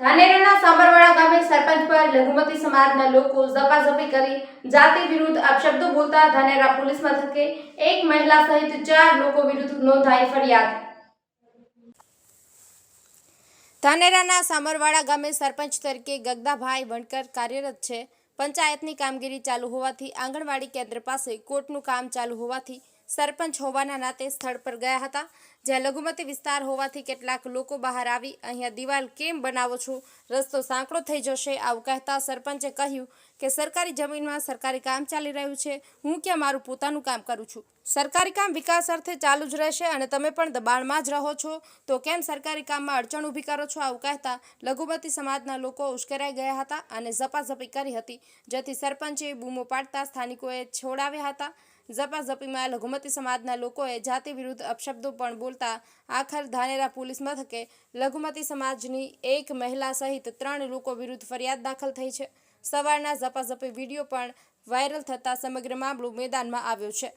ધાનેરાના સાંબરવાડા ગામે સરપંચ પર લઘુમતી સમાજના લોકો ઝપાઝપી કરી જાતિ વિરુદ્ધ અપશબ્દો બોલતા ધાનેરા પોલીસ મથકે એક મહિલા સહિત ચાર લોકો વિરુદ્ધ નોંધાઈ ફરિયાદ. ધાનેરાના સામરવાડા ગામે સરપંચ તરીકે ગગદાભાઈ વણકર કાર્યરત છે. પંચાયતની કામગીરી ચાલુ હોવાથી આંગણવાડી કેન્દ્ર પાસે કોર્ટનું કામ ચાલુ હોવાથી સરપંચ હોવાના નાતે સ્થળ પર ગયા હતા. જ્યાં લઘુમતી વિસ્તાર હોવાથી કેટલાક લોકો બહાર આવી, અહીંયા દિવાલ કેમ બનાવો છો? રસ્તો સાંકડો થઈ જશે. આવું કહેતા સરપંચે કહ્યું કે, સરકારી જમીનમાં સરકારી કામ ચાલી રહ્યું છે. હું ક્યાં મારું પોતાનું કામ કરું છું? સરકારી કામ વિકાસ અર્થે ચાલુ જ રહેશે અને તમે પણ દબાણમાં જ રહો છો. તો કેમ સરકારી કામમાં અડચણ ઊભી કરો છો? આવું કહેતા લઘુમતી સમાજના લોકો ઉશ્કેરાઈ ગયા હતા અને ઝપાઝપી કરી હતી, જેથી સરપંચે બૂમો પાડતા સ્થાનિકોએ છોડાવ્યા હતા. ઝપાઝપીમાં લઘુમતી સમાજના લોકોએ જાતિ વિરુદ્ધ અપશબ્દો પણ બોલતા આખર ધાનેરા પોલીસ મથકે લઘુમતી સમાજની એક મહિલા સહિત ત્રણ લોકો વિરુદ્ધ ફરિયાદ દાખલ થઈ છે. સવારના ઝપાઝપી વીડિયો પણ વાયરલ થતાં સમગ્ર મામલો મેદાનમાં આવ્યો છે.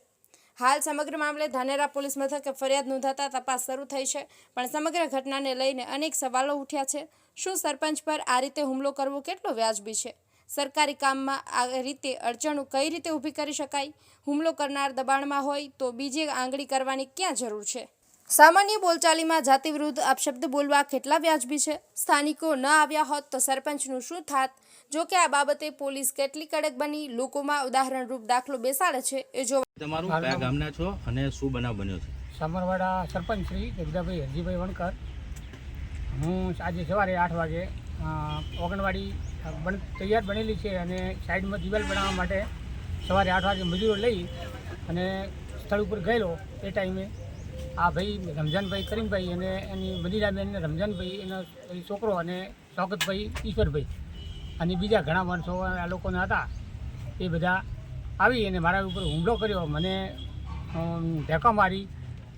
હાલ સમગ્ર મામલે ધાનેરા પોલીસ મથકે ફરિયાદ નોંધાતા તપાસ શરૂ થઈ છે, પણ સમગ્ર ઘટનાને લઈને અનેક સવાલો ઉઠ્યા છે. શું સરપંચ પર આ રીતે હુમલો કરવો કેટલો વ્યાજબી છે? સરકારી કામમાં આ રીતે અડચણો કઈ રીતે ઊભી કરી શકાય? હુમલો કરનાર દબાણમાં હોય તો બીજે આંગળી કરવાની ક્યાં જરૂર છે? સામાન્ય બોલચાલીમાં જાતિ વિરુદ્ધ અપશબ્દ બોલવા કેટલા વ્યાજબી છે? સ્થાનિકો ન આવ્યા હોત તો સરપંચનું શું થાત? જો કે આ બાબતે પોલીસ કેટલી કડક બની? લોકોમાં ઉદાહરણરૂપ દાખલો બેસાડે છે. એ જો તમારું કયા ગામના છો અને શું બનાવ બન્યો છે? સામરવાડા સરપંચ શ્રી જગદાભાઈ હરજીભાઈ વણકર. હું આજે સવારે આઠ વાગે અ, ઓગણવાડી બન તૈયાર બનેલી છે અને સાઈડમાં દિવાલ બનાવવા માટે સવારે આઠ વાગે મજૂરો લઈ અને સ્થળ ઉપર ગયેલો. એ ટાઈમે આ ભાઈ રમજાનભાઈ કરીમભાઈ અને એની મદીરાબેન રમઝાનભાઈ એનો છોકરો અને શોકતભાઈ ઈશ્વરભાઈ અને બીજા ઘણા માણસો આ લોકોના હતા. એ બધા આવી અને મારા ઉપર હુમલો કર્યો. મને અમ, મારી.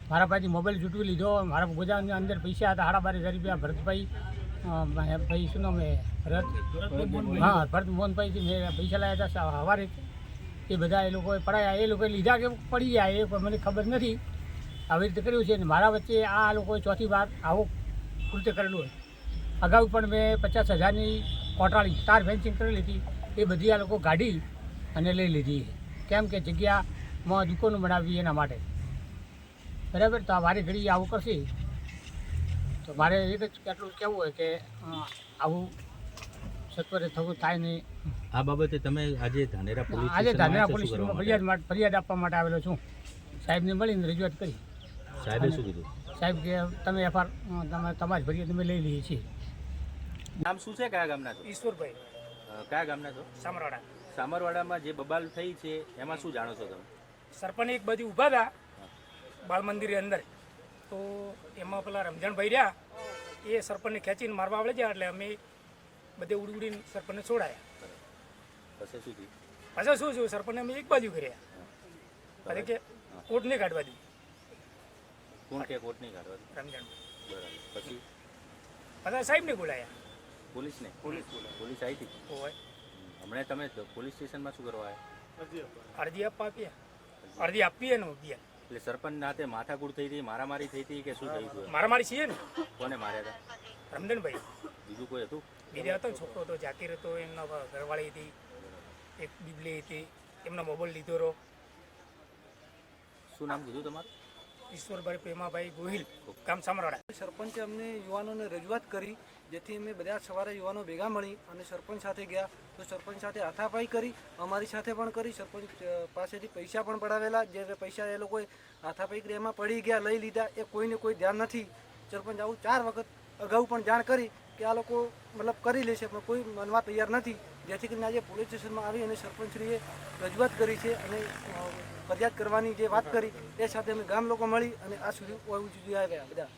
મારા પાસેથી મોબાઈલ ચૂંટવી લીધો. મારા ગોદામની અંદર પૈસા હતા સાડા બાર હજાર રૂપિયા ભરતભાઈ ભાઈ શું નામ ભરત હા ભરત મોહનભાઈથી મેં પૈસા લાવ્યા હતા સવારે એ બધા એ લોકોએ પડાયા. એ લોકોએ લીધા કે પડી ગયા એ મને ખબર નથી. આવી રીતે કર્યું છે અને મારા વચ્ચે આ લોકોએ ચોથી વાર આવું કૃત્ય કરેલું હોય. અગાઉ પણ મેં પચાસ હજારની કોટાળી તાર ફેન્સિંગ કરેલી હતી. એ બધી આ લોકો ગાડી અને લઈ લીધી. કેમ કે જગ્યામાં દુકાનો બનાવવી એના માટે. બરાબર? તો આ વારે ઘડી આવું કરશે. તો મારે એક જ એટલું કહેવું હોય કે આવું સત્વરે થવું થાય નહીં. આ બાબતે તમે આજે ધાનેરા પોલીસ આજે ધાનેરા આવ્યા પોલીસ ફરિયાદ માટે? માટે ફરિયાદ આપવા માટે આવેલો છું. સાહેબને મળીને રજૂઆત કરી. સાહેબે શું કીધું? સાહેબ કે તમે એફઆર તમે તમારી ફરિયાદ અમે લઈ લઈએ છીએ. નામ શું છે? કયા ગામના છો? ઈશ્વરભાઈ. કયા ગામના છો? સામરવાડા. સામરવાડામાં જે બબાલ થઈ છે એમાં શું જાણો છો તમે? સરપંચ એક બધી ઊભા હતા બાળ મંદિરની અંદર. તો એમાં પેલા રમજાનભાઈ રહ્યા એ સરપંચને ખેંચીને મારવા આવડે છે એટલે અમે બધે ઉડી ઉડીને સરપંચને છોડાયા. પછી શું થયું? પાછા સરપંચને અમે એક બાજુ કર્યા. એટલે કે કોર્ટ નહીં કાઢવા દીધું. કોણ કે કોટ નહીં કાઢવા રમજાનભાઈ બરાબર. પછી? પાછા સાહેબને બોલાયા. પોલીસને? પોલીસ પોલીસ આવી હતી? હોય. હમણાં તમે પોલીસ સ્ટેશનમાં શું કરવા આવ્યા? અરજી આપવા આપીએ. અરજી આપીએ ને બીયા એટલે સરપંચ નાતે માથાકૂટ થઈ હતી મારામારી થઈ હતી કે શું થયું હતું? મારામારી છીએ ને? કોને માર્યા હતા? રમદનભાઈ. બીજું કોઈ હતું? બીજા હતો છોકરો હતો જાકીર હતો એમના ઘરવાળી હતી એક બીબલી હતી એમનો મોબાઈલ લીધો રહો શું નામ કીધું તમારું? ઈશ્વરભાઈ પ્રેમાભાઈ ગોહિલ, ગામ સામરાડા સરપંચે અમને યુવાનોને રજૂઆત કરી. જેથી અમે બધા સવારે યુવાનો ભેગા મળી અને સરપંચ સાથે ગયા. તો સરપંચ સાથે હાથાપાઈ કરી, અમારી સાથે પણ કરી. સરપંચ પાસેથી પૈસા પણ પડાવેલા. જે પૈસા એ લોકોએ હાથાપાઈ કરી, એમાં પડી ગયા, લઈ લીધા. એ કોઈને કોઈ ધ્યાન નથી. સરપંચ આવું ચાર વખત અગાઉ પણ જાણ કરી કે આ લોકો મતલબ કરી લેશે, પણ કોઈ મનવા તૈયાર નથી. જેથી કરીને આજે પોલીસ સ્ટેશનમાં આવી અને સરપંચશ્રીએ રજૂઆત કરી છે અને ફરિયાદ કરવાની જે વાત કરી, એ સાથે અમે ગામ લોકો મળી અને આ સુધી આવ્યા બધા.